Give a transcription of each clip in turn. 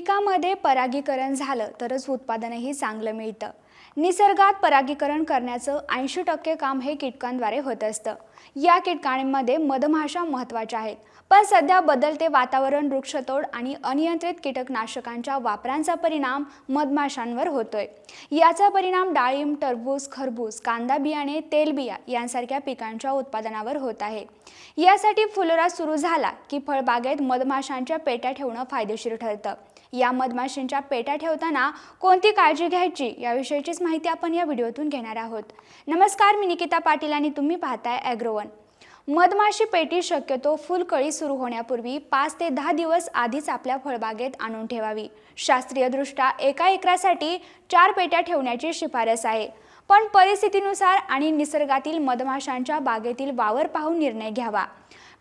पिकामध्ये परागीकरण झालं तरच उत्पादनही चांगलं मिळतं. निसर्गात परागीकरण करण्याचं ऐंशी टक्के काम हे कीटकांद्वारे होत असतं. या कीटकांमध्ये मधमाशा महत्त्वाच्या आहेत. पण सध्या बदलते वातावरण वृक्षतोड आणि अनियंत्रित कीटकनाशकांच्या वापरांचा परिणाम मधमाशांवर होतोय. याचा परिणाम डाळिंब टरबूज खरबूज कांदा बियाणे तेलबिया यांसारख्या पिकांच्या उत्पादनावर होत आहे. यासाठी फुलोरा सुरू झाला की फळबागेत मधमाशांच्या पेट्या ठेवणं फायदेशीर ठरतं. या मधमाशींच्या पेट्या ठेवताना कोणती काळजी घ्यायची याविषयीचीच माहिती आपण या व्हिडिओतून घेणार आहोत. नमस्कार मी निकिता पाटील आणि तुम्ही पाहताय ॲग्रोवन मधमाशी पेटी शक्यतो फुलकळी सुरू होण्यापूर्वी पाच ते दहा दिवस आधीच आपल्या फळबागेत आणून ठेवावी. शास्त्रीयदृष्ट्या एका एकरासाठी चार पेट्या ठेवण्याची शिफारस आहे. पण परिस्थितीनुसार आणि निसर्गातील मधमाशांच्या बागेतील वावर पाहून निर्णय घ्यावा.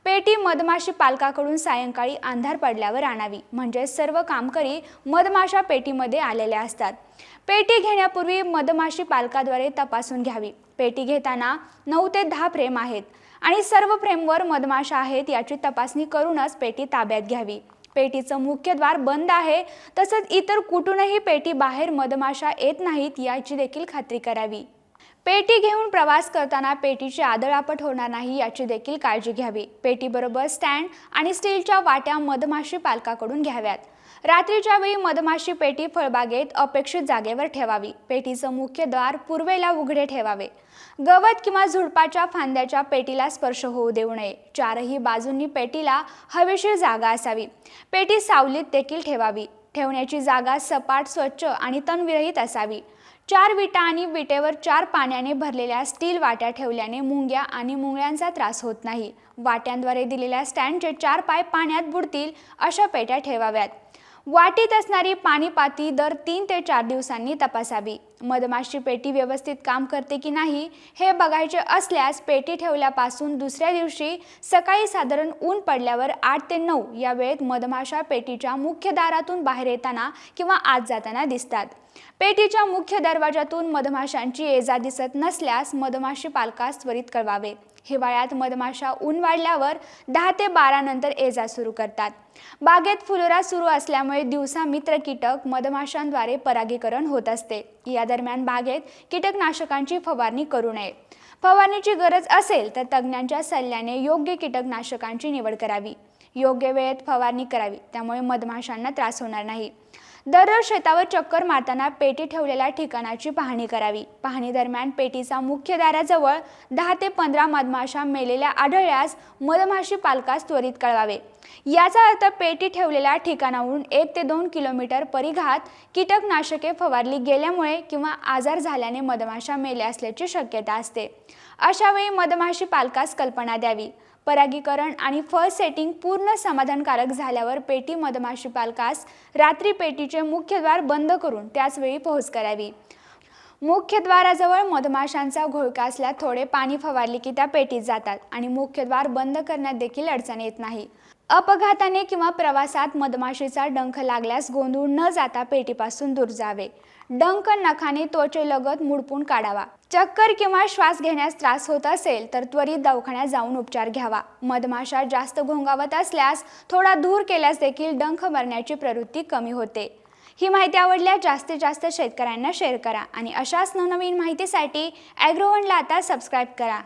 पेटी मधमाशी पालकाकडून सायंकाळी अंधार पडल्यावर आणावी. म्हणजे सर्व कामकरी मधमाशा पेटीमध्ये आलेल्या असतात. पेटी घेण्यापूर्वी मधमाशी पालकाद्वारे तपासून घ्यावी. पेटी घेताना नऊ ते दहा फ्रेम आहेत आणि सर्व फ्रेमवर मधमाशा आहेत याची तपासणी करूनच पेटी ताब्यात घ्यावी. पेटीचं मुख्य द्वार बंद आहे तसंच इतर कुठूनही पेटी बाहेर मधमाशा येत नाहीत याची देखील खात्री करावी. पेटी घेऊन प्रवास करताना पेटीची आदळापट होणार नाही याची देखील काळजी घ्यावी. पेटीबरोबर स्टँड आणि स्टीलच्या वाट्या मधमाशी पालकाकडून घ्याव्यात. रात्रीच्या वेळी मधमाशी पेटी फळबागेत अपेक्षित जागेवर ठेवावी. पेटीचं मुख्य द्वार पूर्वेला उघडे ठेवावे. गवत किंवा झुडपाच्या फांद्याच्या पेटीला स्पर्श होऊ देऊ नये. चारही बाजूंनी पेटीला हवेशीर जागा असावी. पेटी सावलीत देखील ठेवावी. ठेवण्याची जागा सपाट स्वच्छ आणि तणविरहित असावी. चार विटा आणि विटेवर चार पाण्याने भरलेल्या स्टील वाट्या ठेवल्याने मुंग्या आणि मुंगळ्यांचा त्रास होत नाही. वाट्यांद्वारे दिलेल्या स्टँडचे चार पाय पाण्यात बुडतील अशा पेट्या ठेवाव्यात. वाटीत असणारी पाणीपाती दर तीन ते चार दिवसांनी तपासावी. मधमाशी पेटी व्यवस्थित काम करते की नाही हे बघायचे असल्यास पेटी ठेवल्यापासून दुसऱ्या दिवशी सकाळी साधारण ऊन पडल्यावर आठ ते नऊ या वेळेत मधमाशा पेटीच्या मुख्य दारातून बाहेर येताना किंवा आत जाताना दिसतात. पेटीच्या मुख्य दरवाजातून मधमाशांची ये जा दिसत नसल्यास मधमाशी पालकास त्वरित कळवावे. हिवाळ्यात मधमाशा ऊन वाढल्यावर दहा ते बारा नंतर एजा सुरू करतात. बागेत फुलोरा सुरू असल्यामुळे दिवसा मित्र कीटक मधमाशांद्वारे परागीकरण होत असते. या दरम्यान बागेत कीटकनाशकांची फवारणी करू नये. फवारणीची गरज असेल तर तज्ज्ञांच्या सल्ल्याने योग्य कीटकनाशकांची निवड करावी. योग्य वेळेत फवारणी करावी त्यामुळे मधमाशांना त्रास होणार नाही. दररोज शेतावर चक्कर मारताना पेटी ठेवलेल्या ठिकाणाची पाहणी करावी. पाहणी दरम्यान पेटीचा मुख्य दाराजवळ दहा ते पंधरा मधमाशा मेलेल्या आढळल्यास मधमाशी पालकास त्वरित कळवावे. याचा अर्थ पेटी ठेवलेल्या ठिकाणाहून एक ते दोन किलोमीटर परिघात कीटकनाशके फवारली गेल्यामुळे किंवा आजार झाल्याने मधमाशा मेल्या असल्याची शक्यता असते. अशावेळी मधमाशी पालकास कल्पना द्यावी. परागीकरण आणि फळ सेटिंग पूर्ण समाधानकारक झाल्यावर पेटी मधमाशी पालकास रात्री पेटीचे मुख्य द्वार बंद करून त्याचवेळी पोहोच करावी. मुख्यद्वाराजवळ मधमाशांचा घोळका असल्यास थोडे पाणी फवारले की त्या पेटीत जातात आणि मुख्यद्वार बंद करण्यात देखील अडचण येत नाही. अपघाताने किंवा प्रवासात मधमाशीचा डंख लागल्यास गोंधळ न जाता पेटीपासून दूर जावे. डंक नखाने त्वचेलगत मुडपून काढावा. चक्कर किंवा श्वास घेण्यास त्रास होत असेल तर त्वरित दवाखान्यात जाऊन उपचार घ्यावा. मधमाशा जास्त घोंगावत असल्यास थोडा दूर केल्यास देखील डंख मरण्याची प्रवृत्ती कमी होते. ही माहिती आवडल्यास जास्तीत जास्त शेतकऱ्यांना शेअर करा आणि अशाच नवनवीन माहितीसाठी ॲग्रोवनला आता सबस्क्राईब करा.